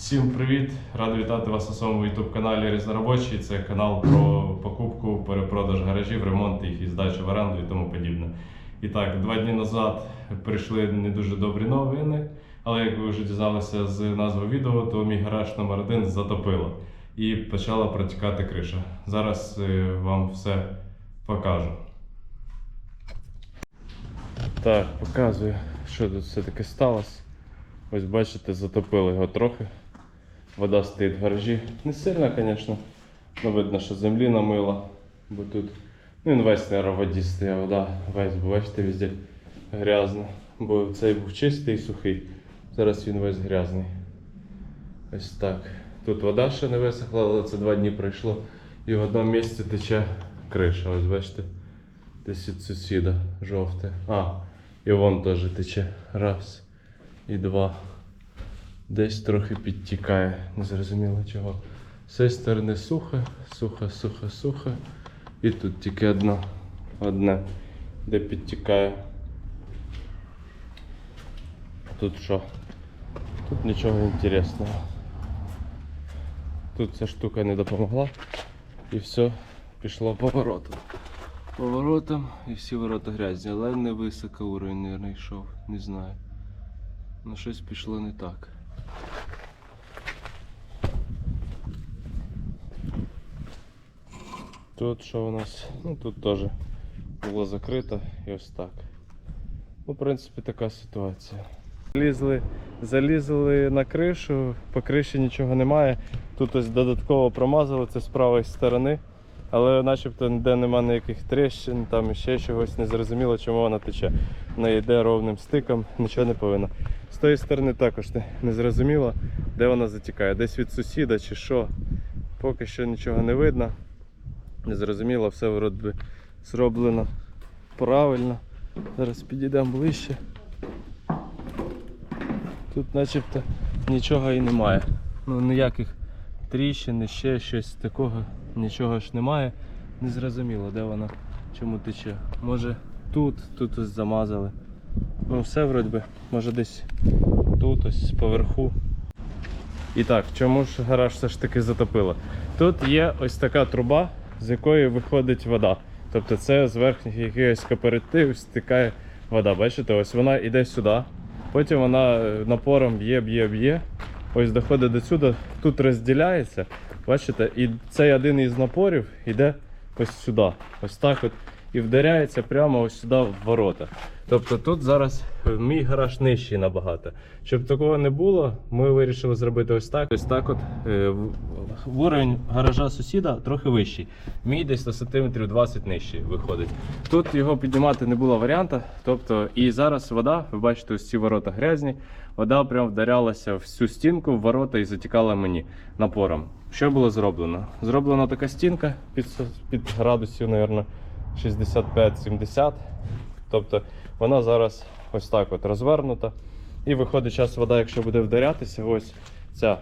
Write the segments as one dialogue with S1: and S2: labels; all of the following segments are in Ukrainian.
S1: Всім привіт! Радий вітати вас на своєму youtube каналі Різноробочий. Це канал про покупку, перепродаж гаражів, ремонт їх і здачу в оренду і тому подібне. І так, два дні назад прийшли не дуже добрі новини, але як ви вже дізналися з назви відео, то мій гараж номер 1 затопило і почала протікати криша. Зараз е, вам все покажу. Так, показую, що тут все-таки сталося. Ось бачите, затопило його трохи. Вода стоїть в гаражі. Не сильно, звісно. Ну, видно, що землі намило. Бо тут ну, він весь в воді стояв, вода весь, бачите, везде грязно. Бо цей був чистий і сухий. Зараз він весь грязний. Ось так. Тут вода ще не висохла, але це два дні пройшло. І в одному місці тече криша. Ось бачите. Десь від сусіда жовте. А, і вон теж тече. Раз і два. Десь трохи підтікає, не зрозуміло чого. З цієї сторони сухо, сухо, сухо, сухо. І тут тільки одно, одне, де підтікає. Тут що? Тут нічого інтересного. Тут ця штука не допомогла. І все пішло поворотом. Поворотом і всі ворота грязні, але не високо уровень, мабуть, йшов, не знаю. Ну щось пішло не так. Тут що у нас? Ну тут теж було закрито і ось так. Ну, в принципі, така ситуація. Залізли, залізли на кришу, по криші нічого немає. Тут ось додатково промазали це з правої сторони. Але начебто ніде нема ніяких тріщин, там ще чогось не зрозуміло, чому вона тече. Вона йде ровним стиком, нічого не повинно. З тої сторони також не зрозуміло, де вона затікає. Десь від сусіда чи що. Поки що нічого не видно. Не зрозуміло, все вроді зроблено правильно. Зараз підійдемо ближче. Тут начебто нічого і немає. Ну ніяких тріщин, ще щось такого, нічого ж немає. Не зрозуміло, де вона, чому тече. Може тут, тут ось замазали. Ну все вроді би, може десь тут ось поверху. І так, чому ж гараж все ж таки затопило? Тут є ось така труба, з якої виходить вода. Тобто це з верхніх якихось кооператив стикає вода. Бачите, ось вона йде сюди. Потім вона е, напором б'є, б'є, б'є. Ось доходить до сюди, тут розділяється. Бачите, і цей один із напорів йде ось сюди. Ось так от. І вдаряється прямо ось сюди в ворота. Тобто тут зараз е, мій гараж нижчий набагато. Щоб такого не було, ми вирішили зробити ось так. Ось так от е, уровень гаража сусіда трохи вищий. Мій десь на сантиметрів 20 нижчий виходить. Тут його піднімати не було варіанта. Тобто, і зараз вода, ви бачите, ось ці ворота грязні. Вода прям вдарялася в всю стінку в ворота і затікала мені напором. Що було зроблено? Зроблена така стінка під, під градусів, мабуть, 65-70. Тобто вона зараз ось так от розвернута. І виходить час вода, якщо буде вдарятися, ось ця.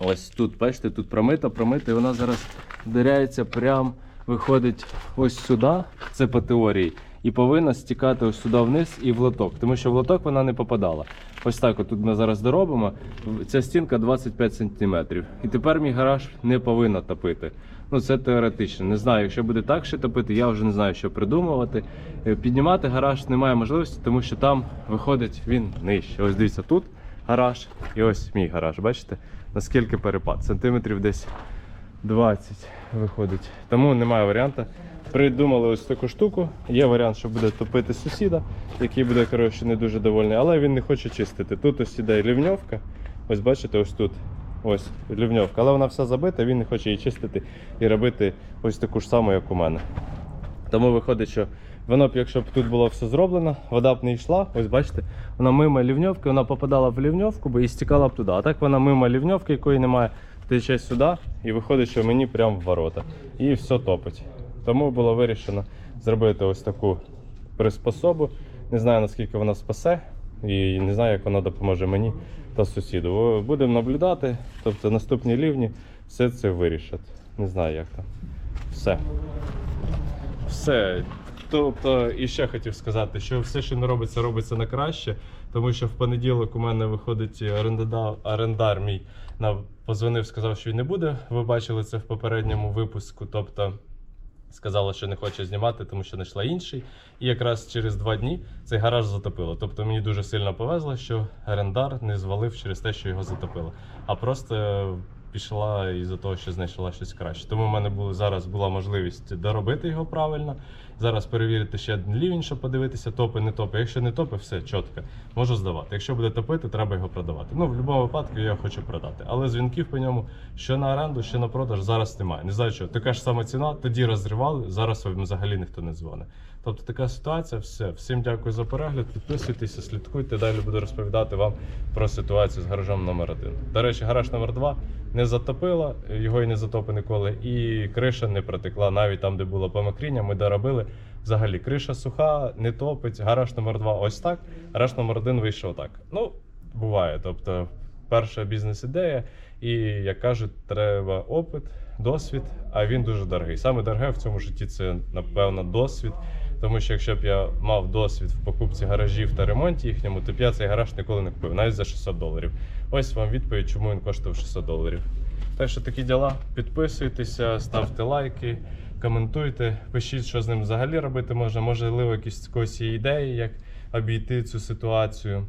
S1: Ось тут, бачите, тут промита, промита, і вона зараз вдаряється прям, виходить ось сюди, це по теорії, і повинна стікати ось сюди вниз і в лоток, тому що в лоток вона не попадала. Ось так, от тут ми зараз доробимо. Ця стінка 25 см. І тепер мій гараж не повинна топити. Ну це теоретично. Не знаю, якщо буде так ще топити, я вже не знаю, що придумувати. Е, Піднімати гараж немає можливості, тому що там виходить він нижче. Ось дивіться, тут гараж і ось мій гараж. Бачите? Наскільки перепад? Сантиметрів десь 20 виходить. Тому немає варіанту. Придумали ось таку штуку. Є варіант, що буде топити сусіда, який буде коротше, не дуже довольний, але він не хоче чистити. Тут ось іде лівньовка. Ось бачите, ось тут. Ось лівньовка, але вона вся забита, він не хоче її чистити і робити ось таку ж саму, як у мене. Тому виходить, що воно б, якщо б тут було все зроблено, вода б не йшла. Ось бачите, вона мимо лівньовки, вона попадала в лівньовку і стікала б туди. А так вона мимо лівньовки, якої немає, тече сюди, і виходить, що мені прямо в ворота. І все топить. Тому було вирішено зробити ось таку приспособу. Не знаю наскільки вона спасе, і не знаю, як вона допоможе мені та сусіду. Будемо наблюдати, тобто наступні рівні все це вирішать. Не знаю, як там. Все. Все. Тобто, і ще хотів сказати, що все, що не робиться, робиться на краще. тому що в понеділок у мене виходить орендар, орендар мій позвонив, сказав, що він не буде. Ви бачили це в попередньому випуску. Тобто сказала, що не хоче знімати, тому що знайшла інший. І якраз через два дні цей гараж затопило. Тобто мені дуже сильно повезло, що орендар не звалив через те, що його затопило, а просто пішла із-за того, що знайшла щось краще. Тому в мене було зараз була можливість доробити його правильно. Зараз перевірити ще один рівень, щоб подивитися, топи, не топи. Якщо не топи, все чітко. Можу здавати. Якщо буде топити, треба його продавати. Ну, в будь-якому випадку я його хочу продати. Але дзвінків по ньому що на оренду, що на продаж зараз немає. Не знаю, що така ж сама ціна, тоді розривали, зараз взагалі ніхто не дзвонить. Тобто така ситуація, все. Всім дякую за перегляд. Підписуйтеся, слідкуйте. Далі буду розповідати вам про ситуацію з гаражом номер 1 До речі, гараж номер 2 не затопило, його і не затопи ніколи, і криша не протекла. Навіть там, де було помокріння, ми доробили. Взагалі, криша суха, не топить. Гараж номер 2 ось так. Гараж номер 1 вийшов так. Ну, буває. Тобто, перша бізнес-ідея, і як кажуть, треба опит, досвід, а він дуже дорогий. Саме дороге в цьому житті це, напевно, досвід. Тому що якщо б я мав досвід в покупці гаражів та ремонті їхньому, то б я цей гараж ніколи не купив, навіть за 600 доларів. Ось вам відповідь, чому він коштував 600 доларів. Так що такі діла. Підписуйтеся, ставте лайки, коментуйте, пишіть, що з ним взагалі робити можна. Можливо, якісь є ідеї, як обійти цю ситуацію.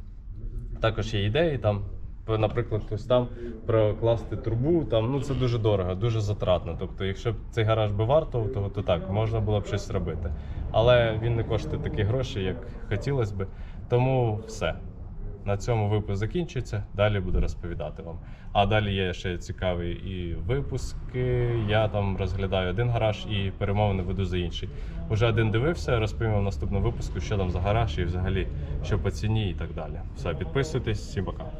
S1: Також є ідеї там. Наприклад, хтось там прокласти трубу, там ну це дуже дорого, дуже затратно. Тобто, якщо б цей гараж би вартував, то, то так можна було б щось робити. Але він не коштує такі гроші, як хотілося би. Тому все. На цьому випуск закінчується. Далі буду розповідати вам. А далі є ще цікаві і випуски. Я там розглядаю один гараж і перемовини веду за інший. Уже один дивився, розповім вам наступному випуску, що там за гараж і взагалі що по ціні і так далі. Все, підписуйтесь, всім пока.